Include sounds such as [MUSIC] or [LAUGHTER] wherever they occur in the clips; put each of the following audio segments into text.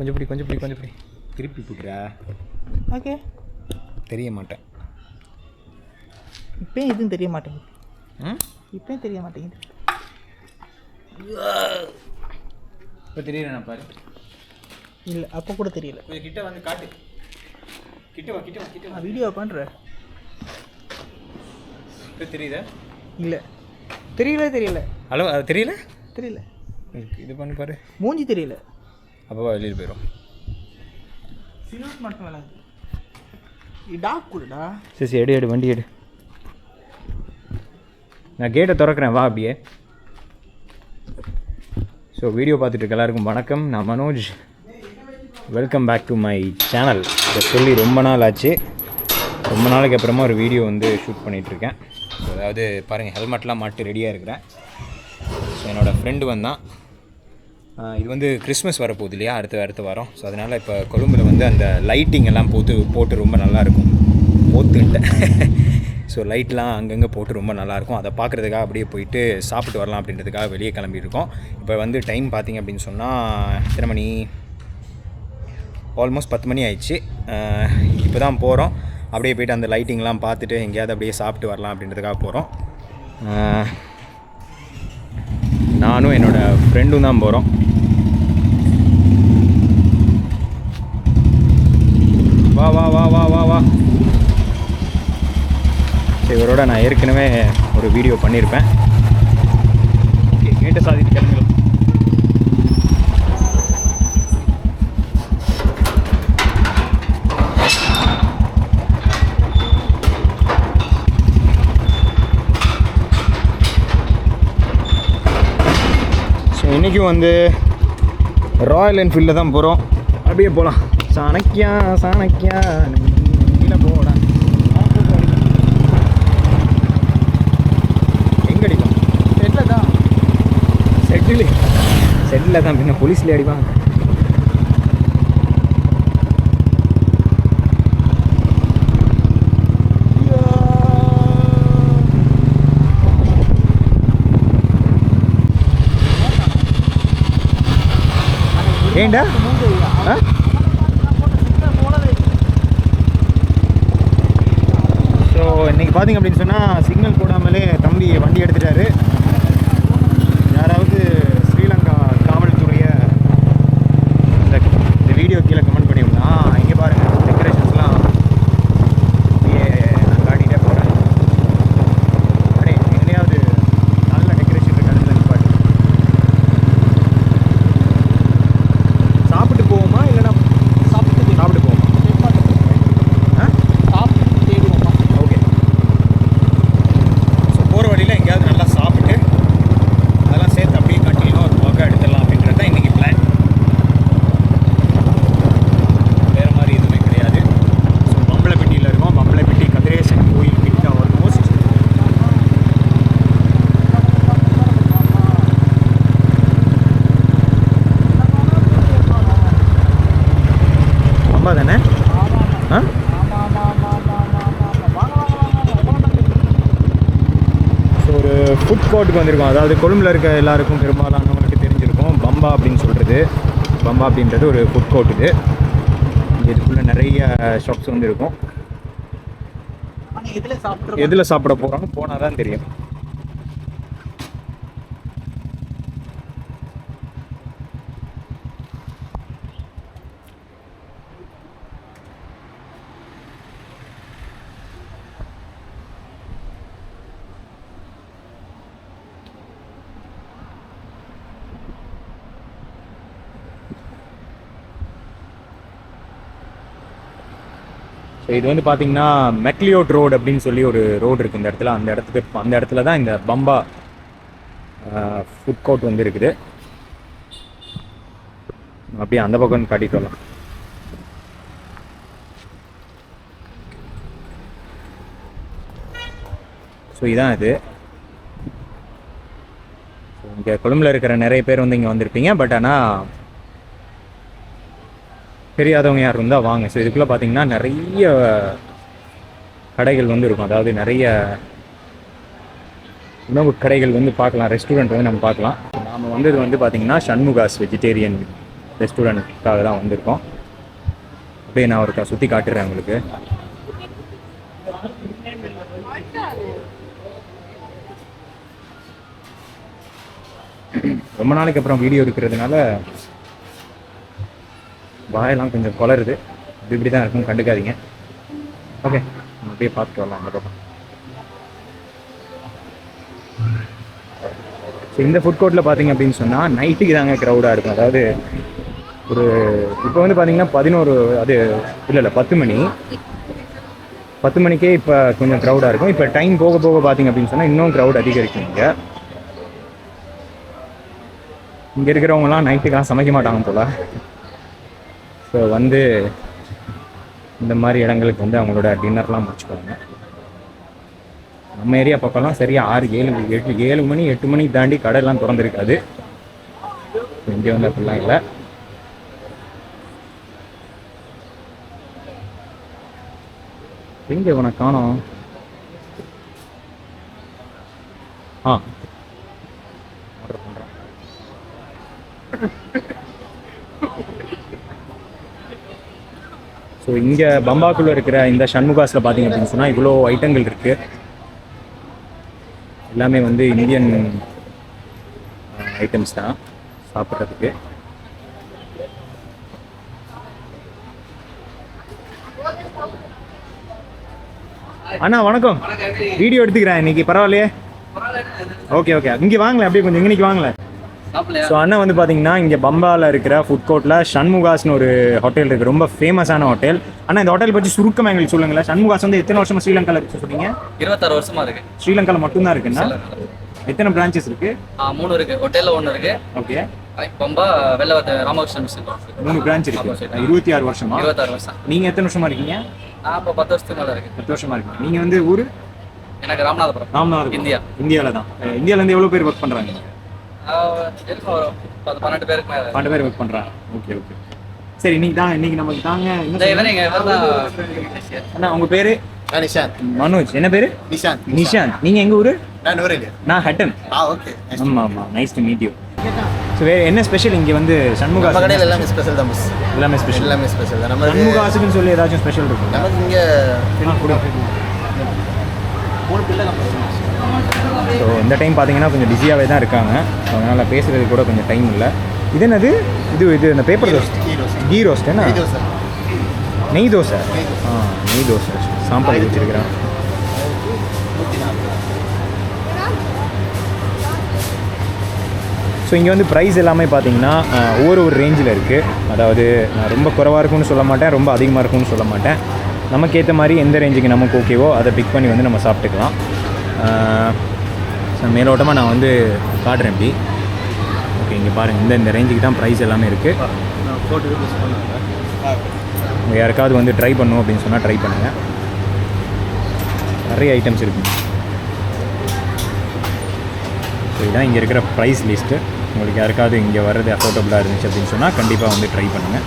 கொஞ்சம் பிடி கொஞ்சம் பிடி கொஞ்சம் பிடி. திருப்பி பிடிறா ஓகே. தெரிய மாட்டேன் இப்பயும் எதுவும் தெரிய மாட்டேங்குது ம்? இப்பயும் தெரிய மாட்டேங்குது இப்போ தெரியல பாரு. இல்லை அப்போ கூட தெரியல. கொஞ்சம் கிட்ட வந்து காட்டு. கிட்ட வா கிட்ட வா கிட்ட வா. நான் வீடியோ பண்ணுறேன் இப்போ தெரியுதா? இல்லை. தெரியல தெரியல. ஹலோ அது தெரியல? தெரியல. இது பண்ணி பாரு. மூஞ்சி தெரியல. அப்போ வெளியில் போயிடும் சில்வர் மட்டும் விளாது டாக் கூடடா. சரி சரி எடு எடு வண்டி எடு. நான் கேட்டை திறக்கிறேன் வா அப்படியே. ஸோ வீடியோ பார்த்துட்டு எல்லாருக்கும் வணக்கம். நான் Manoj. Welcome back to my channel இதை சொல்லி ரொம்ப நாள் ஆச்சு. ரொம்ப நாளைக்கு அப்புறமா ஒரு வீடியோ வந்து ஷூட் பண்ணிகிட்ருக்கேன் அதாவது பாருங்கள் ஹெல்மெட்லாம் மாட்டு ரெடியாக இருக்கிறேன். ஸோ என்னோடய ஃப்ரெண்டு வந்தான். இது வந்து கிறிஸ்மஸ் வரப்போகுது இல்லையா? அடுத்த அடுத்த வாரம். ஸோ அதனால் இப்போ கொழும்பில் வந்து அந்த லைட்டிங் எல்லாம் போட்டு போட்டு ரொம்ப நல்லாயிருக்கும் போத்துக்கிட்டேன் ஸோ [LAUGHS] லைட்லாம் அங்கங்கே போட்டு ரொம்ப நல்லாயிருக்கும் அதை பார்க்குறதுக்காக அப்படியே போயிட்டு சாப்பிட்டு வரலாம் அப்படின்றதுக்காக வெளியே கிளம்பியிருக்கோம் இப்போ வந்து டைம் பார்த்தீங்க அப்படின்னு சொன்னால் எத்தனை மணி? ஆல்மோஸ்ட் பத்து மணி ஆயிடுச்சு. இப்போ தான் போகிறோம் அப்படியே போயிட்டு அந்த லைட்டிங்லாம் பார்த்துட்டு எங்கேயாவது அப்படியே சாப்பிட்டு வரலாம் அப்படின்றதுக்காக போகிறோம் நானும் என்னோடய ஃப்ரெண்டும் தான் போகிறோம் வா வா வா வா வா வா கூட நான் ஏற்கனவே ஒரு வீடியோ பண்ணியிருப்பேன் ஓகே கேட்டு சாதிட்டு கிளம்பலாம் இன்றைக்கும் வந்து ராயல் என்ஃபீல்டில் தான் போகிறோம் அப்படியே போகலாம் சாணக்கியா சாணக்கியா கீழே போடா எங்கே அடிப்பான் செட்டில் தான். செட்டில். செட்டில் தான் பின்ன போலீஸ்லேயே அடிப்பாங்க. ஏண்டா? ஆ? இன்றைக்கி பார்த்திங்க பார்த்தீங்க அப்படின்னு சொன்னால் சிக்னல் போடாமலே தம்பி வண்டி எடுத்துட்டாரு யாராவது ஸ்ரீலங்கா காவல்துறையை இந்த இந்த வீடியோ கீழே கமெண்ட் பண்ணிவிடலாம் ஆ இங்கே பாருங்கள் டெக்கரேஷன்ஸ்லாம் அப்படியே நான் காட்டிகிட்டே போகிறேன் அடே எங்கேயாவது நல்ல டெக்கரேஷன் இருக்க இடத்துல நிப்பாட்டு சாப்பிட்டு போவோமா இல்லைன்னா சாப்பிட்டு சாப்பிட்டு போவோமா ஆ சாப்பிட்டு தேடுவோம்ப்பா ஓகே ஸோ போகிற வழியில் எங்கேயாவது நல்லா சாப்பிட்டு அதெல்லாம் சேர்த்து அப்படியே கண்டினியூ ஒரு வாக்காக எடுத்துடலாம் அப்படின்றது தான் இன்றைக்கி பிளான் வேறு மாதிரி எதுவுமே கிடையாது ஸோ பம்பளைப்பட்டியில் இருக்கோம் பம்பளைப்பட்டி கதிரேசன் கோயில் கிட்ட ஆல்மோஸ்ட் பம்பா தானே? ஆ? ஸோ ஒரு ஃபுட் கோர்ட்டுக்கு வந்திருக்கோம். அதாவது கொழும்பில் இருக்க எல்லாருக்கும் பெரும்பாலானவங்களுக்கு தெரிஞ்சிருக்கும். பம்பா அப்படின்னு சொல்கிறது பம்பா அப்படின்றது ஒரு ஃபுட் கோர்ட் இது. இதுக்குள்ளே நிறைய ஷாப்ஸ் வந்து இருக்கும். எதில் சாப்பிட போகிறோம்னு போனால் தான் தெரியும். ஸோ இது வந்து பார்த்தீங்கன்னா மெக்லியோட் ரோடு அப்படின்னு சொல்லி ஒரு ரோடு இருக்குது இந்த இடத்துல. அந்த இடத்துக்கு அந்த இடத்துல தான் இந்த பம்பா ஃபுட் கோர்ட் வந்து இருக்குது. அப்படியே அந்த பக்கம் காட்டிட்டு வரலாம். ஸோ இதான் இது. இங்கே கொழும்பில் இருக்கிற நிறைய பேர் வந்து இங்கே வந்திருப்பீங்க. பட் ஆனால் தெரியாதவங்க யார் இருந்தால் வாங்க. ஸோ இதுக்குள்ளே பார்த்தீங்கன்னா நிறைய கடைகள் வந்து இருக்கும். அதாவது நிறைய உணவு கடைகள் வந்து பார்க்கலாம். ரெஸ்டாரண்ட் வந்து நம்ம பார்க்கலாம். நாம் வந்தது வந்து பார்த்தீங்கன்னா சண்முகாஸ் வெஜிடேரியன் ரெஸ்டாரண்ட்டுக்காக தான் வந்திருக்கோம். அப்படியே நான் ஒருக்கா சுற்றி காட்டுறேன் உங்களுக்கு. ரொம்ப நாளைக்கு அப்புறம் வீடியோ இருக்கிறதுனால வாயெல்லாம் கொஞ்சம் குளருது இப்படி இப்படி தான் இருக்கும் கண்டுக்காதீங்க. ஓகே நம்ம அப்படியே பார்த்துட்டு வரலாம் அந்த பக்கம் ஸோ இந்த ஃபுட் கோர்ட்டில் பார்த்தீங்க அப்படின்னு சொன்னால் நைட்டுக்கு தாங்க க்ரௌடாக இருக்கும். அதாவது ஒரு இப்போ வந்து பார்த்தீங்கன்னா பதினோரு அது இல்லை இல்லை பத்து மணி. பத்து மணிக்கே இப்போ கொஞ்சம் க்ரௌடாக இருக்கும். இப்போ டைம் போக போக பார்த்தீங்க அப்படின்னு சொன்னால் இன்னும் க்ரௌட் அதிகரிக்கும் இங்கே. இங்கே இருக்கிறவங்கலாம் நைட்டுக்கெல்லாம் சமைக்க மாட்டாங்க போல. ஸோ வந்து இந்த மாதிரி இடங்களுக்கு வந்து அவங்களோட டின்னர்லாம் முடிச்சுக்குவாங்க. நம்ம ஏரியா பக்கம்லாம் சரியா ஆறு ஏழு எட்டு ஏழு மணி எட்டு மணி தாண்டி கடையெல்லாம் திறந்துருக்காது. இங்கே வந்து அப்படிலாம் இல்லை. எங்கே உனக்கு காணோம்? ஆ. ஆர்டர் பண்ணுறேன் ஸோ இங்கே பம்பாக்குள்ள இருக்கிற இந்த சண்முகாஸில் பார்த்தீங்க அப்படின்னு சொன்னால் இவ்வளோ ஐட்டங்கள் இருக்கு. எல்லாமே வந்து இந்தியன் ஐட்டம்ஸ் தான் சாப்பிட்றதுக்கு. அண்ணா வணக்கம். வீடியோ எடுத்துக்கிறேன் இன்னைக்கு. பரவாயில்லையே. Okay okay. இங்கே வாங்களேன். அப்படியே கொஞ்சம் இன்னைக்கு வாங்களேன். ஸோ அண்ணன் வந்து பார்த்தீங்கன்னா இங்கே பம்பாவில் இருக்கிற ஃபுட் கோர்ட்டில் சண்முகாஸ்னு ஒரு ஹோட்டல் இருக்குது ரொம்ப ஃபேமஸான ஹோட்டல் ஆனால் இந்த ஹோட்டல் பற்றி சுருக்கமாக எங்களுக்கு சொல்லுங்களேன். சண்முகாஸ் வந்து எத்தனை வருஷமா ஸ்ரீலங்காவில் இருக்கு சொன்னீங்க? இருபத்தாறு வருஷமா இருக்கு. ஸ்ரீலங்காவில் மட்டும்தான் இருக்குன்னா? எத்தனை பிரான்ச்சஸ் இருக்கு? மூணு இருக்கு. ஹோட்டல்ல ஒன்று இருக்கு. ஓகே பம்பா வெள்ளவத்த ராமகிருஷ்ணன் மூணு பிரான்ச் இருக்கு. இருபத்தி ஆறு வருஷமா? இருபத்தாறு வருஷம். நீங்க எத்தனை வருஷமா இருக்கீங்க? நான் இப்போ பத்து வருஷத்துக்கு மேல இருக்கு பத்து வருஷமா இருக்கீங்க. நீங்க வந்து ஊரு? எனக்கு ராமநாதபுரம். ராமநாதபுரம். இந்தியா. இந்தியாவில் தான். இருந்து எவ்வளோ பேர் ஒர்க் பண்றாங்க? பன்னெண்டு பேருக்கு பன்னெண்டு பேர் ஒர்க் பண்றாங்க. ஓகே ஓகே சரி இன்னைக்கு தான் இன்னைக்கு நமக்கு தாங்க அண்ணா உங்க பேரு? நிஷாந்த். மனோஜ். என்ன பேரு? நிஷாந்த். நிஷாந்த். நீங்க எங்க ஊரு? நான் நூரேலியா நான் ஹட்டன். ஆ ஓகே ஆமா ஆமா. Nice to meet you so வேற என்ன ஸ்பெஷல் இங்க வந்து சண்முகா நம்ம கடையில் எல்லாமே ஸ்பெஷல் தான் மிஸ் எல்லாமே ஸ்பெஷல் எல்லாமே ஸ்பெஷல் தான். நமக்கு சண்முகாசுக்குன்னு சொல்லி ஏதாச்சும் ஸ்பெஷல் இருக்கும் நமக்கு இங்கே ஸோ இந்த டைம் பார்த்தீங்கன்னா கொஞ்சம் பிஸியாகவே தான் இருக்காங்க. ஸோ அதனால் பேசுகிறதுக்கு கூட கொஞ்சம் டைம் இல்லை. இது என்னது? இது இது இந்த பேப்பர் ரோஸ்ட் கீ ரோஸ்ட். என்ன? நெய் தோசை. ஆ நெய் தோசை. சாம்பார் வச்சுருக்கிறேன் ஸோ இங்கே வந்து ப்ரைஸ் எல்லாமே பார்த்தீங்கன்னா ஒவ்வொரு ஒரு ரேஞ்சில் இருக்குது அதாவது நான் ரொம்ப குறைவாக இருக்கும்னு சொல்ல மாட்டேன் ரொம்ப அதிகமாக இருக்கும்னு சொல்ல மாட்டேன். நமக்கு ஏற்ற மாதிரி எந்த ரேஞ்சுக்கு நமக்கு ஓகேவோ அதை பிக் பண்ணி வந்து நம்ம சாப்பிட்டுக்கலாம். ஸோ மேலோட்டமாக நான் வந்து காட்டுறேன் இப்படி. ஓகே இங்கே பாருங்கள் இந்த இந்த ரேஞ்சுக்கு தான் ப்ரைஸ் எல்லாமே இருக்குது யாருக்காவது வந்து ட்ரை பண்ணும் அப்படின்னு சொன்னால் ட்ரை பண்ணுங்கள் நிறைய ஐட்டம்ஸ் இருக்கு. ஸோ இதான் இங்கே இருக்கிற ப்ரைஸ் லிஸ்ட்டு உங்களுக்கு யாருக்காவது இங்கே வர்றது அஃபோர்டபுளாக இருந்துச்சு அப்படின்னு சொன்னால் கண்டிப்பாக வந்து ட்ரை பண்ணுங்கள்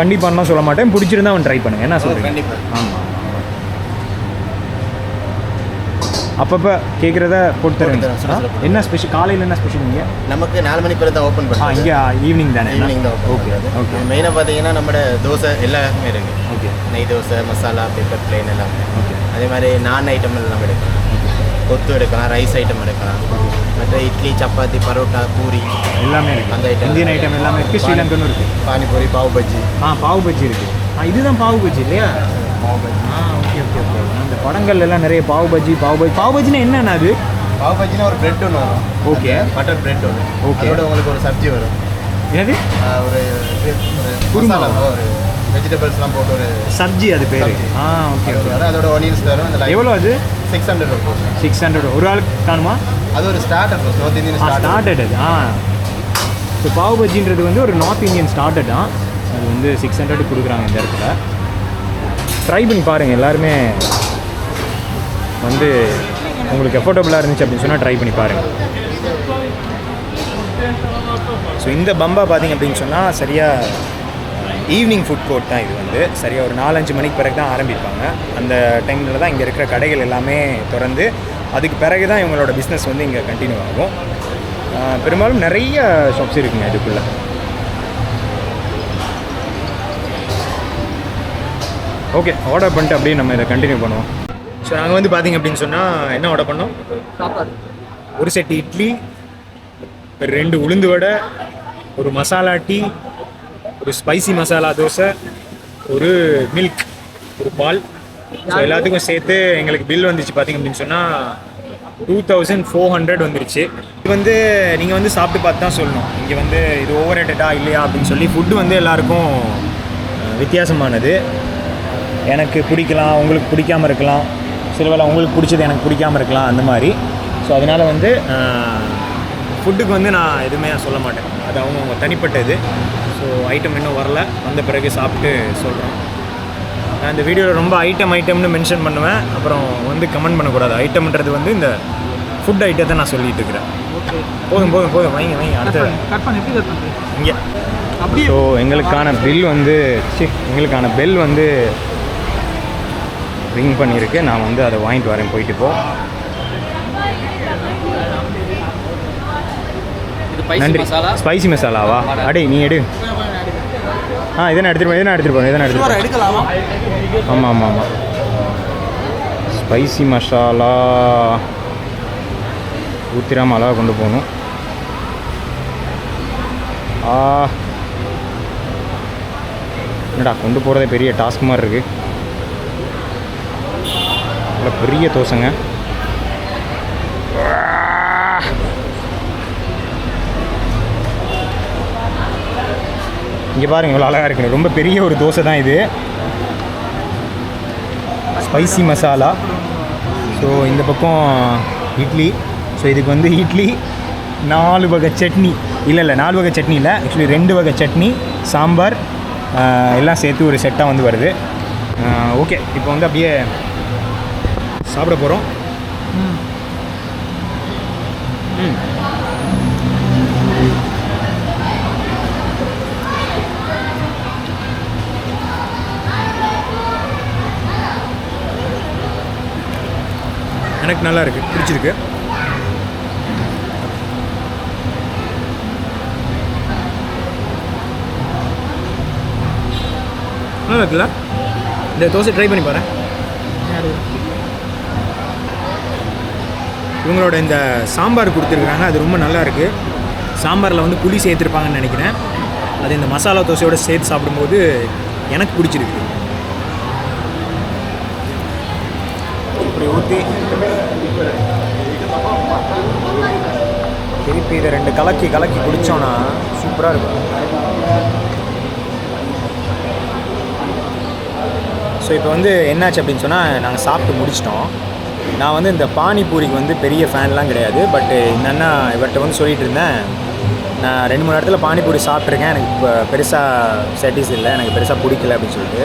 கண்டிப்பாலாம் சொல்ல மாட்டேன். பிடிச்சிருந்தா அவன் ட்ரை பண்ணுங்கள் என்ன கண்டிப்பா. ஆமாம் அப்பப்போ கேட்குறத போட்டு ஆ? என்ன ஸ்பெஷல் காலையில் என்ன ஸ்பெஷல் இங்கே? நமக்கு நாலு மணிக்கு தான் ஓப்பன் ஆ பண்ணுறோம் இங்கே ஈவினிங் தானே? ஈவினிங் தான் ஓகே ஓகே மெயினாக பார்த்தீங்கன்னா நம்மளோட தோசை எல்லாமே இருக்கு. ஓகே நெய் தோசை மசாலா பேப்பர் பிளேன் எல்லாமே. ஓகே அதே மாதிரி நான் ஐட்டம் எல்லாம் எடுக்கலாம். கொத்து எடுக்கலாம் ரைஸ் ஐட்டம் எடுக்கலாம். மற்ற இட்லி சப்பாத்தி பரோட்டா பூரி எல்லாமே இருக்கு. அந்த item இந்தியன் ஐட்டம் எல்லாமே இருக்கு. ஸ்ரீலங்கனும் இருக்கு. பானிபூரி பாவ் பஜ்ஜி. ஆ பாவு பஜ்ஜி இருக்கு. ஆ இதுதான் பாவு பஜ்ஜி இல்லையா? பாவ் பஜ்ஜி ஆ ஓகே ஓகே ஓகே. அந்த படங்கள்ல எல்லாம் நிறைய பாவு பஜ்ஜி பாவு பஜ்ஜி பாவு பஜ்ஜினா என்னன்னா அது? பாவ் பஜ்ஜினா ஒரு பிரெட் ஒன்று வரும். ஓகே. பட்டர் பிரெட் ஒன்று Okay. அதோட உங்களுக்கு ஒரு சப்ஜி வரும். என்னது? ஒரு இது, ஒரு வெஜிடபிள்ஸ்லாம் போட்டு ஒரு சப்ஜி அது பேரு. ஆ ஓகே ஓகே. அதோட ஒனியன்ஸ் தரும். அந்த எவ்வளோ அது? சிக்ஸ் ஹண்ட்ரட் இருக்கும் சிக்ஸ் ஹண்ட்ரட் ஒரு ஆளுக்கு காணுமா? அது ஒரு ஸ்டார்டர் நார்த் இந்தியன் ஸ்டார்டட் அது. ஆ. ஸோ பாவு பஜ்ஜின்றது வந்து ஒரு நார்த் இந்தியன் ஸ்டார்டட் தான் அது வந்து சிக்ஸ் ஹண்ட்ரட் கொடுக்குறாங்க இந்த இடத்துல. ட்ரை பண்ணி பாருங்கள் எல்லாருமே வந்து உங்களுக்கு எஃபோர்டபுளாக இருந்துச்சு அப்படின்னு சொன்னால் ட்ரை பண்ணி பாருங்கள் ஸோ இந்த பம்பா பார்த்தீங்க அப்படின்னு சொன்னால் சரியாக ஈவினிங் ஃபுட் கோர்ட் தான் இது வந்து. சரியாக ஒரு நாலஞ்சு மணிக்கு பிறகு தான் ஆரம்பிப்பாங்க. அந்த டைமில் தான் இங்கே இருக்கிற கடைகள் எல்லாமே திறந்து அதுக்கு பிறகு தான் இவங்களோட பிஸ்னஸ் வந்து இங்கே கண்டினியூ ஆகும். பெரும்பாலும் நிறைய ஷாப்ஸ் இருக்குங்க இதுக்குள்ளே. ஓகே ஆர்டர் பண்ணிட்டு அப்படியே நம்ம இதை கண்டினியூ பண்ணுவோம். ஸோ நாங்கள் வந்து பார்த்தீங்க அப்படின்னு சொன்னால் என்ன ஆர்டர் பண்ணோம்? சாப்பாடு ஒரு செட் இட்லி ரெண்டு உளுந்து வடை ஒரு மசாலா டீ ஒரு ஸ்பைசி மசாலா தோசை ஒரு மில்க் ஒரு பால். ஸோ எல்லாத்துக்கும் சேர்த்து எங்களுக்கு பில் வந்துச்சு பார்த்தீங்க அப்படின்னு சொன்னால் டூ தௌசண்ட் ஃபோர் ஹண்ட்ரட் வந்துருச்சு. இது வந்து நீங்கள் வந்து சாப்பிட்டு பார்த்து தான் சொல்லணும். இங்கே வந்து இது ஓவர் ரேட்டடா இல்லையா அப்படின்னு சொல்லி ஃபுட்டு வந்து எல்லாருக்கும் வித்தியாசமானது. எனக்கு பிடிக்கலாம் உங்களுக்கு பிடிக்காம இருக்கலாம். சில வேளை உங்களுக்கு பிடிச்சது எனக்கு பிடிக்காம இருக்கலாம் அந்த மாதிரி. ஸோ அதனால் வந்து ஃபுட்டுக்கு வந்து நான் எதுவுமே சொல்ல மாட்டேன். அது அவங்கவுங்க தனிப்பட்டது ஸோ ஐட்டம் இன்னும் வரல. வந்த பிறகு சாப்பிட்டு சொல்கிறேன் நான் இந்த வீடியோவில் ரொம்ப ஐட்டம் ஐட்டம்னு மென்ஷன் பண்ணுவேன். அப்புறம் வந்து கமெண்ட் பண்ணக்கூடாது. ஐட்டம்ன்றது வந்து இந்த ஃபுட் ஐட்டத்தை நான் சொல்லிட்டு இருக்கிறேன். போதும் போதும் போதும். வைங்க வைங்க. அடுத்த. இங்கே. அப்படியே. ஸோ எங்களுக்கான பில் வந்து சி எங்களுக்கான பெல் வந்து ரிங் பண்ணியிருக்கு. நான் வந்து அதை வாங்கிட்டு வரேன். போயிட்டு போ. இது பைசி நன்றி. மசாலா ஸ்பைசி மசாலாவா அடே நீ எடு. ஆ இதை நான் எடுத்துட்டு போய் இதை நான் எடுத்துட்டு போகிறேன் இதை நான் எடுத்துட்டு சுவர் எடுக்கலாமா? ஆமாம் ஆமாம் ஆமாம் ஸ்பைசி மசாலா ஊத்திராம அழகாக கொண்டு போகணும். ஆ. என்னடா கொண்டு போகிறதே பெரிய டாஸ்க் மாதிரி இருக்குது இவ்வளோ பெரிய தோசைங்க. இங்கே பாருங்க இவ்வளோ அழகாக இருக்கு ரொம்ப பெரிய ஒரு தோசை தான் இது. ஸ்பைசி மசாலா ஸோ இந்த பக்கம் இட்லி. ஸோ இதுக்கு வந்து இட்லி நாலு வகை சட்னி. இல்லை இல்லை நாலு வகை சட்னி இல்லை. ஆக்சுவலி ரெண்டு வகை சட்னி சாம்பார் எல்லாம் சேர்த்து ஒரு செட்டாக வந்து வருது. ஓகே இப்போ வந்து அப்படியே சாப்பிட போகிறோம் ம். ம் எனக்கு நல்லா இருக்கு. பிடிச்சிருக்கு. நல்லா இருக்குல்ல? இந்த தோசை ட்ரை பண்ணி பாருங்க இவங்களோட இந்த சாம்பார் கொடுத்துருக்குறாங்க அது ரொம்ப நல்லா இருக்குது சாம்பாரில் வந்து புளி சேர்த்துருப்பாங்கன்னு நினைக்கிறேன். அது இந்த மசாலா தோசையோடு சேர்த்து சாப்பிடும்போது எனக்கு பிடிச்சிருக்கு. இப்படி ஊற்றி திருப்பி இதை ரெண்டு கலக்கி கலக்கி குடித்தோன்னா சூப்பராக இருக்கும். ஸோ இப்போ வந்து என்னாச்சு அப்படின்னு சொன்னால் நாங்கள் சாப்பிட்டு முடிச்சிட்டோம். நான் வந்து இந்த பானிபூரிக்கு வந்து பெரிய ஃபேன்லாம் கிடையாது பட் இந்த அண்ணா இவர்கிட்ட வந்து சொல்லிட்டு இருந்தேன். நான் ரெண்டு மூணு இடத்துல பானிபூரி சாப்பிட்ருக்கேன் எனக்கு இப்போ பெருசாக செட்டிஸ் இல்லை. எனக்கு பெருசாக பிடிக்கல அப்படின்னு சொல்லிட்டு.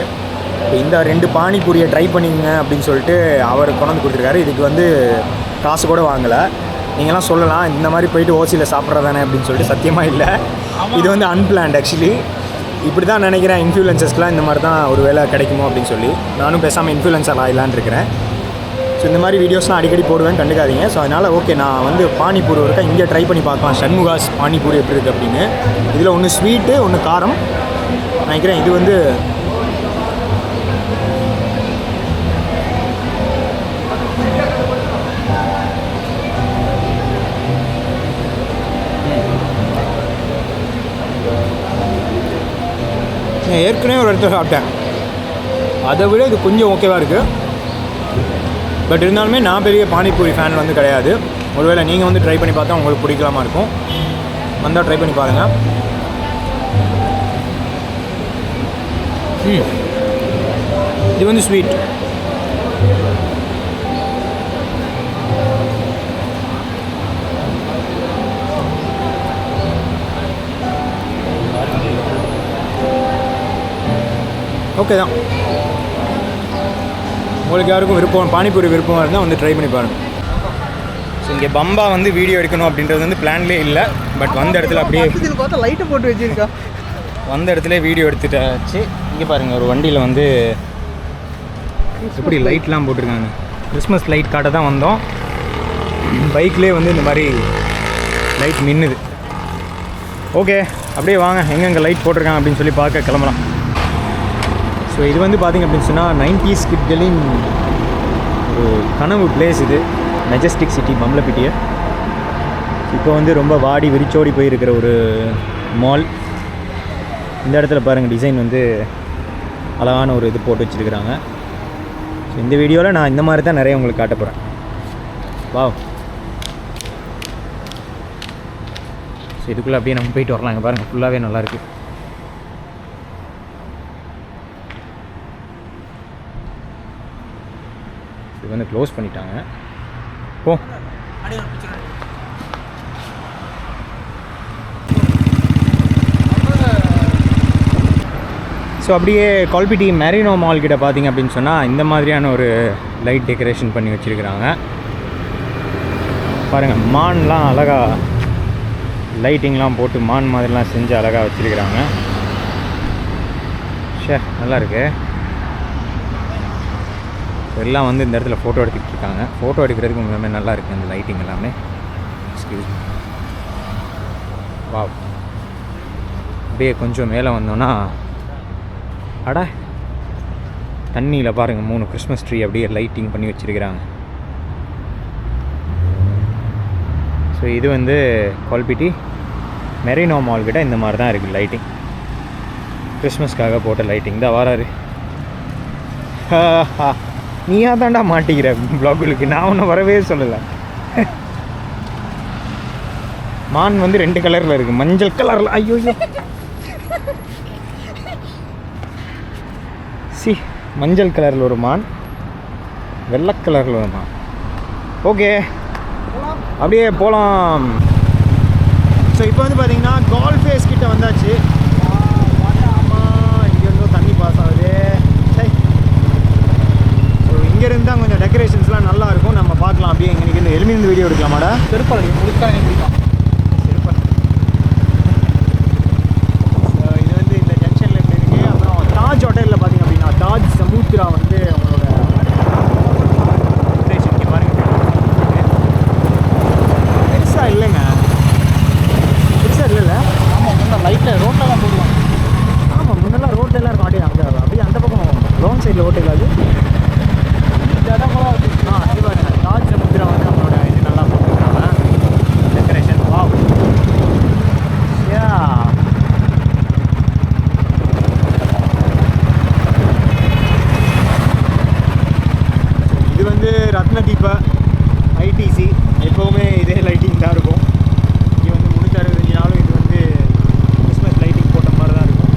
இப்போ இந்த ரெண்டு பானிபூரியை ட்ரை பண்ணிங்க அப்படின்னு சொல்லிட்டு அவர் கொண்டாந்து கொடுத்துருக்காரு. இதுக்கு வந்து காசு கூட வாங்கலை. நீங்களாம் சொல்லலாம் இந்த மாதிரி போயிட்டு ஓசியில் சாப்பிட்றதானே அப்படின்னு சொல்லிட்டு சத்தியமாக இல்லை. இது வந்து அன்பிளான்ட் ஆக்சுவலி இப்படி தான் நினைக்கிறேன் இன்ஃப்ளூயன்சஸ்க்குலாம் இந்த மாதிரி தான் ஒரு வேலை கிடைக்குமோ அப்படின்னு சொல்லி. நானும் பேசாமல் இன்ஃப்ளூயன்சர் ஆகலான்னு இருக்கிறேன். இந்த மாதிரி வீடியோஸ்லாம் அடிக்கடி போடுவேன் கண்டுக்காதீங்க. ஸோ அதனால் ஓகே நான் வந்து பானிபூரி இருக்கா இங்கே ட்ரை பண்ணி பார்க்கலாம். சண்முகாஸ் பானிபூரி எப்படி இருக்குது அப்படின்னு. இதில் ஒன்று ஸ்வீட்டு ஒன்று காரம். நினைக்கிறேன் இது வந்து நான் ஏற்கனவே ஒரு இடத்துல சாப்பிட்டேன். அதை விட இது கொஞ்சம் ஓகேவாக இருக்குது பட் இருந்தாலுமே நான் பெரிய பானிபூரி ஃபேன் வந்து கிடையாது. ஒருவேளை நீங்கள் வந்து ட்ரை பண்ணி பார்த்தா உங்களுக்கு பிடிக்கலாமா இருக்கும். வந்தால் ட்ரை பண்ணி பாருங்கள் இது வந்து ஸ்வீட் ஓகே தான். உங்களுக்கு யாருக்கும் விருப்பம் பானிபூரி விருப்பமாக இருந்தால் வந்து ட்ரை பண்ணி பாருங்கள் ஸோ இங்கே பம்பா வந்து வீடியோ எடுக்கணும் அப்படின்றது வந்து பிளான்லேயே இல்லை. பட் வந்த இடத்துல அப்படியே பார்த்தா லைட்டை போட்டு வச்சிருக்கா. வந்த இடத்துல வீடியோ எடுத்துட்டாச்சு. இங்கே பாருங்கள் ஒரு வண்டியில் வந்து எப்படி லைட்லாம் போட்டிருக்காங்க. கிறிஸ்மஸ் லைட் காட்ட தான் வந்தோம். பைக்லேயே வந்து இந்த மாதிரி லைட் மின்னுது. ஓகே அப்படியே வாங்க. எங்கெங்கே லைட் போட்டிருக்காங்க அப்படின்னு சொல்லி பார்க்க கிளம்பலாம். ஸோ இது வந்து பார்த்திங்க அப்படின்னு சொன்னால் நைன்டிஸ் கிட்களின் ஒரு கனவு பிளேஸ் இது. மெஜஸ்டிக் சிட்டி மம்லப்பிட்டியை இப்போ வந்து ரொம்ப வாடி விரிச்சோடி போயிருக்கிற ஒரு மால் இந்த இடத்துல பாருங்கள் டிசைன் வந்து அழகான ஒரு இது போட்டு வச்சுருக்குறாங்க. ஸோ இந்த வீடியோவில் நான் இந்த மாதிரி தான் நிறைய உங்களுக்கு காட்ட போகிறேன் வாவ் ஸோ இதுக்குள்ளே அப்படியே நம்ம போயிட்டு வரலாங்க பாருங்கள் ஃபுல்லாகவே நல்லாயிருக்கு இது வந்து க்ளோஸ் பண்ணிட்டாங்க. போ. ஸோ அப்படியே கால்பிட்டி மெரினோ மால் கிட்ட பார்த்தீங்க அப்படின்னு சொன்னால் இந்த மாதிரியான ஒரு லைட் டெக்கரேஷன் பண்ணி வச்சுருக்கிறாங்க. பாருங்கள் மான்லாம் அழகாக லைட்டிங்லாம் போட்டு மான் மாதிரிலாம் செஞ்சு அழகாக வச்சுருக்கிறாங்க. ஷே நல்லா இருக்குது எல்லாம் வந்து இந்த இடத்துல ஃபோட்டோ எடுத்துக்கிட்டு இருக்காங்க ஃபோட்டோ எடுக்கிறதுக்கு உண்மையுமே நல்லா இருக்குது அந்த லைட்டிங் எல்லாமே. எக்ஸ்கியூஸ் வா அப்படியே கொஞ்சம் மேலே வந்தோன்னா அட தண்ணியில் பாருங்கள் மூணு கிறிஸ்மஸ் ட்ரீ அப்படியே லைட்டிங் பண்ணி வச்சுருக்கிறாங்க. ஸோ இது வந்து குவால்பிட்டி மெரினோ மால் கிட்ட இந்த மாதிரி தான் இருக்குது லைட்டிங் கிறிஸ்மஸ்க்காக போட்ட லைட்டிங் தான் வராரு. [LAUGHS] நீயா தாண்டா மாட்டிக்கிற ப்ளாகுலுக்கு நான் ஒன்றும் வரவே சொல்லலை. மான் வந்து ரெண்டு கலரில் இருக்குது மஞ்சள் கலரில் ஐயோ சி மஞ்சள் கலரில் ஒரு மான் வெள்ளை கலரில் ஒரு மான். ஓகே. அப்படியே போகலாம் ஸோ இப்போ வந்து பார்த்தீங்கன்னா கால் ஃபேஸ் கிட்ட வந்தாச்சு. ஆமாம் இங்கேருந்தோ தண்ணி பாஸ் ஆகுது. இங்கேருந்து தான் கொஞ்சம் டெக்கரேஷன்ஸ்லாம் நல்லா இருக்கும் நம்ம பார்க்கலாம். அப்படியே இங்கே இருந்து எலுமிருந்து வீடியோ எடுக்கலாமாடா முடிச்சா எனக்கு பிடிக்கும் இது வந்து இந்த ஜங்ஷனில் எப்படி இருக்கு. அப்புறம் தாஜ் ஹோட்டலில் பார்த்தீங்க அப்படின்னா தாஜ் சமுத்ரா வந்து அவங்களோட decoration இங்க பாருங்க பெருசாக இல்லைங்க பெருசாக இல்லைல்ல ஆமாம் முன்ன லைட்டில் ரோட்டில் தான் போடுவாங்க ஆமாம் முன்னெல்லாம் ரோட்டெல்லாம் இருக்கும் அப்படியே அங்கே அப்படியே அந்த பக்கம் ரோங் சைடில் ஓட்டல் அது இந்த இடம் கூட வந்து ஆ அது பாருங்க தாஜ் சமுத்ரா வந்து அவங்களோட இது நல்லா போட்டுருக்காங்க டெக்கரேஷன் வாவ் யா இது வந்து ரத்னதீப ஐடிசி எப்போவுமே இதே லைட்டிங் தான் இருக்கும் இங்கே வந்து முந்நூற்றி அறுபத்தஞ்சு நாளும் இது வந்து கிறிஸ்மஸ் லைட்டிங் போட்ட மாதிரி தான் இருக்கும்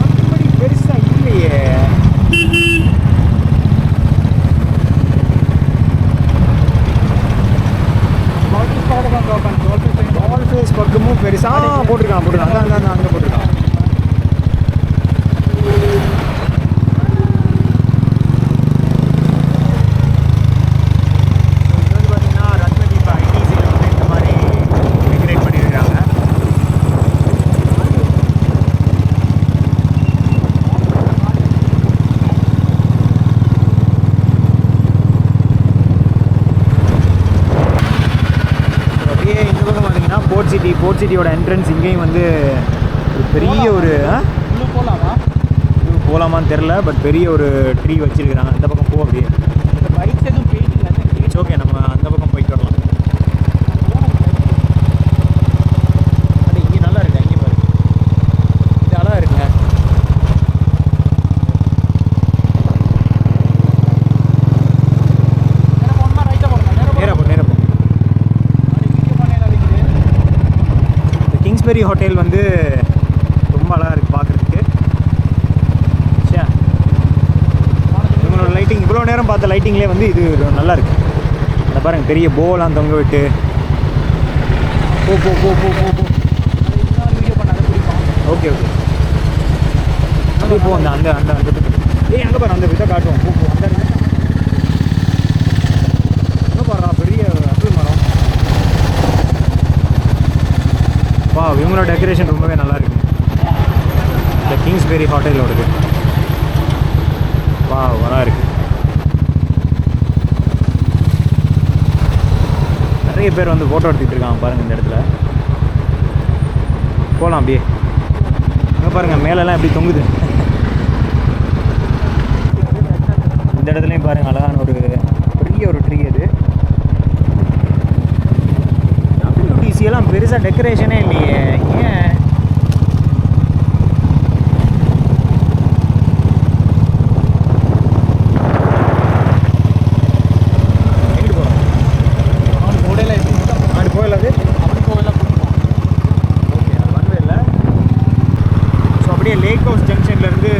மற்றபடி பெருசாக இல்லையே பாட்டில் கூட தான் பார்ப்பாங்க ரோட்டில் பால் ஃபேஸ் பக்கமும் பெருசாக போட்டிருக்கான் போட்டிருக்கான் அதான் அதான் அங்கே போட்டிருக்கான் இது வந்து பார்த்தீங்கன்னா ரத்னதீப ஐடிசியில் வந்து இந்த மாதிரி டெக்கரேட் பண்ணியிருக்காங்க அப்படியே இந்த பக்கம் பார்த்தீங்கன்னா போர்ட் சிட்டி போர்ட் சிட்டியோட என்ட்ரன்ஸ் இங்கேயும் வந்து ஒரு பெரிய ஒரு போகலாமா போகலாமான்னு தெரில பட் பெரிய ஒரு ட்ரீ வச்சிருக்கிறாங்க. அந்த பக்கம் போ அப்படியே. இந்த பைக்ஸ் எதுவும் பெயிண்டிங் இட்ஸ் ஓகே நம்ம அந்த பக்கம் போயிட்டு வரலாம் அது இங்கே நல்லா இருக்கு இங்கே பாரு இது அழகா இருக்குங்க நேரம் போகணுமா ரைட்டாக போகணுமா நேரம் நேரா போ நேரா போ இந்த ஹோட்டல் வந்து ரொம்ப அழகாக இருக்குது பார்க்குறதுக்கு சே இவங்களோட லைட்டிங் இவ்வளோ நேரம் பார்த்த லைட்டிங்லேயே வந்து இது நல்லா இருக்கு. அந்த பாருங்க பெரிய போலாம் தொங்க விட்டு போ போ போ போ போ போ. வீடியோ பண்ணாத பிடிக்கும் ஓகே ஓகே அப்படியே போ அந்த அந்த அந்த அந்த ஏய் அங்கே பாரு அந்த இதை காட்டுவோம். போ போ அந்த வாவ் இவங்களோட டெக்கரேஷன் ரொம்பவே நல்லா நல்லாயிருக்கு இந்த கிங்ஸ் கிங்ஸ்பெரி ஹோட்டலோடது வாவ் நல்லா இருக்குது நிறைய பேர் வந்து ஃபோட்டோ எடுத்துக்கிட்டு இருக்காங்க பாருங்கள் இந்த இடத்துல. போகலாம் அப்படியே. இங்கே பாருங்கள் மேலெல்லாம் எப்படி தொங்குது. இந்த இடத்துலையும் பாருங்கள் அழகான ஒரு பெரிய ஒரு ட்ரீ அது. வரவே இல்லை. ஸோ அப்படியே லேக் ஹவுஸ் ஜங்ஷன்லேருந்து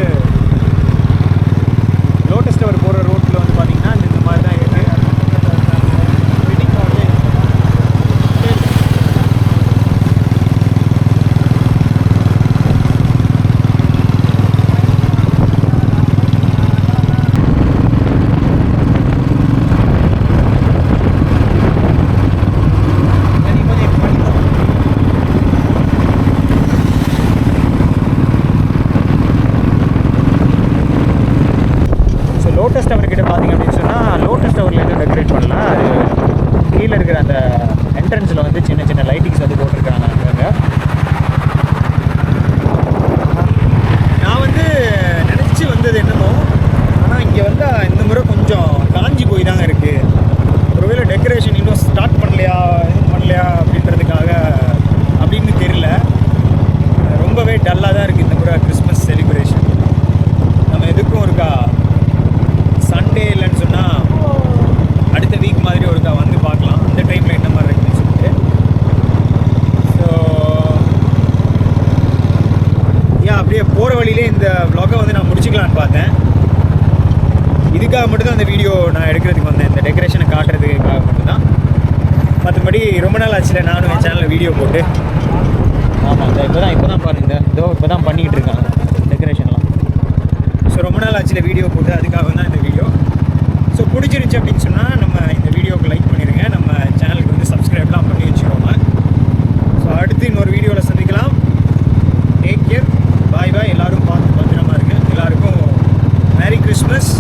லோட்டஸ் டவர் போகிற ரோட்டில் வந்து பார்த்தீங்கன்னா இந்த இந்த மாதிரி தான் இருக்குது ஸோ லோட்டஸ் டவர் கிட்ட பார்த்தீங்க அப்படின்னு சொன்னால் லோட்டஸ் டவரில் எதுவும் டெக்கரேட் பண்ணல அது கீழே இருக்கிற அந்த என்ட்ரன்ஸில் வந்து சின்ன சின்ன லைட்டிங்ஸ் வந்து போட்டிருக்காங்க. அங்கங்க நான் வந்து நினச்சி வந்தது என்னமோ ஆனால் இங்கே வந்து இந்த முறை கொஞ்சம் காஞ்சி போய் தாங்க இருக்குது ஒருவேளை டெக்கரேஷன் இன்னும் ஸ்டார்ட் பண்ணலையா எதுவும் பண்ணலையா அப்படின்றதுக்காக அப்படின்னு தெரியல. ரொம்பவே டல்லாக தான் இருக்குது இந்த முறை கிறிஸ்மஸ் செலிப்ரேஷன் நம்ம எதுக்கும் இருக்கா சண்டே இல்லைன்னு சொன்னால் அடுத்த வீக் மாதிரி ஒருக்கா வந்து இந்த டைமில் என்ன மாதிரி இருக்குன்னு சொல்லிட்டு. ஸோ ஏன் அப்படியே போகிற வழியிலே இந்த vlog-அ வந்து நான் முடிச்சுக்கலான்னு பார்த்தேன். இதுக்காக மட்டும்தான் அந்த வீடியோ நான் எடுக்கிறதுக்கு வந்தேன். இந்த டெக்கரேஷனை காட்டுறதுக்காக மட்டும்தான். மற்றபடி ரொம்ப நாள் ஆச்சுல நானும் என் சேனலில் வீடியோ போட்டு. ஆமாம் இந்த இப்போ தான் இப்போ தான் பாருங்க இதோ இப்போ தான் பண்ணிக்கிட்டு இருக்காங்க டெக்கரேஷன்லாம் ஸோ ரொம்ப நாள் ஆச்சுல வீடியோ போட்டு அதுக்காக தான் இந்த வீடியோ ஸோ பிடிச்சிருந்துச்சி அப்படின்னு சொன்னால் நம்ம இந்த நம்ம சேனலுக்கு வந்து சப்ஸ்கிரைப்லாம் பண்ணி வச்சுக்கோங்க. ஸோ அடுத்து இன்னொரு வீடியோவில் சந்திக்கலாம். டேக் கேர் பாய் பாய் எல்லோரும் பார்த்து பத்திரமா இருங்க. எல்லாருக்கும் மேரி கிறிஸ்மஸ்